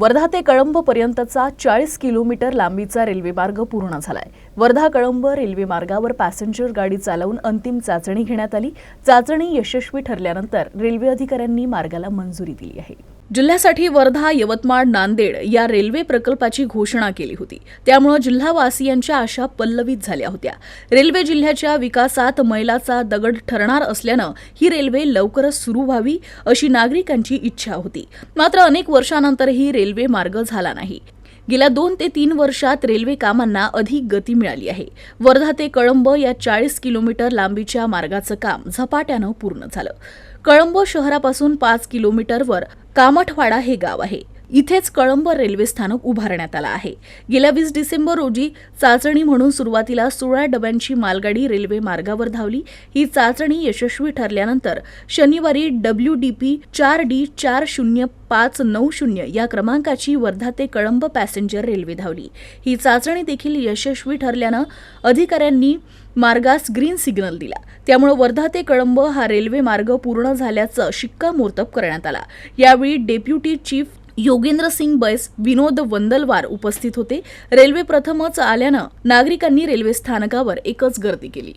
वर्धा ते कळंब पर्यंतचा चाळीस किलोमीटर लांबीचा रेल्वे मार्ग पूर्ण झालाय. वर्धा कळंब रेल्वे मार्गावर पॅसेंजर गाडी चालवून अंतिम चाचणी घेण्यात आली. चाचणी यशस्वी ठरल्यानंतर रेल्वे अधिकाऱ्यांनी मार्गाला मंजुरी दिली आहे. जिल्ह्यासाठी वर्धा यवतमाळ नांदेड या रेल्वे प्रकल्पाची घोषणा केली होती. त्यामुळे जिल्हावासियांच्या आशा पल्लवित झाल्या होत्या. रेल्वे जिल्ह्याच्या विकासात मैलाचा दगड ठरणार असल्यानं ही रेल्वे लवकरच सुरू व्हावी अशी नागरिकांची इच्छा होती. मात्र अनेक वर्षानंतरही रेल्वे मार्ग झाला नाही. गेल्या दोन ते तीन वर्षात रेल्वे कामांना अधिक गती मिळाली आहे. वर्धा ते कळंब या चाळीस किलोमीटर लांबीच्या मार्गाचं काम झपाट्यानं पूर्ण झालं. कळंब शहरापासून पाच किलोमीटरवर कामठवाडा हे गाव आहे. इथेच कळंब रेल्वे स्थानक उभारण्यात आलं आहे. गेल्या वीस डिसेंबर रोजी चाचणी म्हणून सुरुवातीला सोळा डब्यांची मालगाडी रेल्वे मार्गावर धावली. ही चाचणी यशस्वी ठरल्यानंतर शनिवारी डब्ल्यू डी पी चार डी चार शून्य पाच नऊ शून्य या क्रमांकाची वर्धा ते कळंब पॅसेंजर रेल्वे धावली. ही चाचणी देखील यशस्वी ठरल्यानं अधिकाऱ्यांनी मार्गास ग्रीन सिग्नल दिला. त्यामुळे वर्धा ते कळंब हा रेल्वे मार्ग पूर्ण झाल्याचं शिक्कामोर्तब करण्यात आला. यावेळी डेप्युटी चीफ योगेंद्र सिंग बैस विनोद वंदलवार उपस्थित होते. रेल्वे प्रथमच आल्यानं नागरिकांनी रेल्वे स्थानकावर एकच गर्दी केली.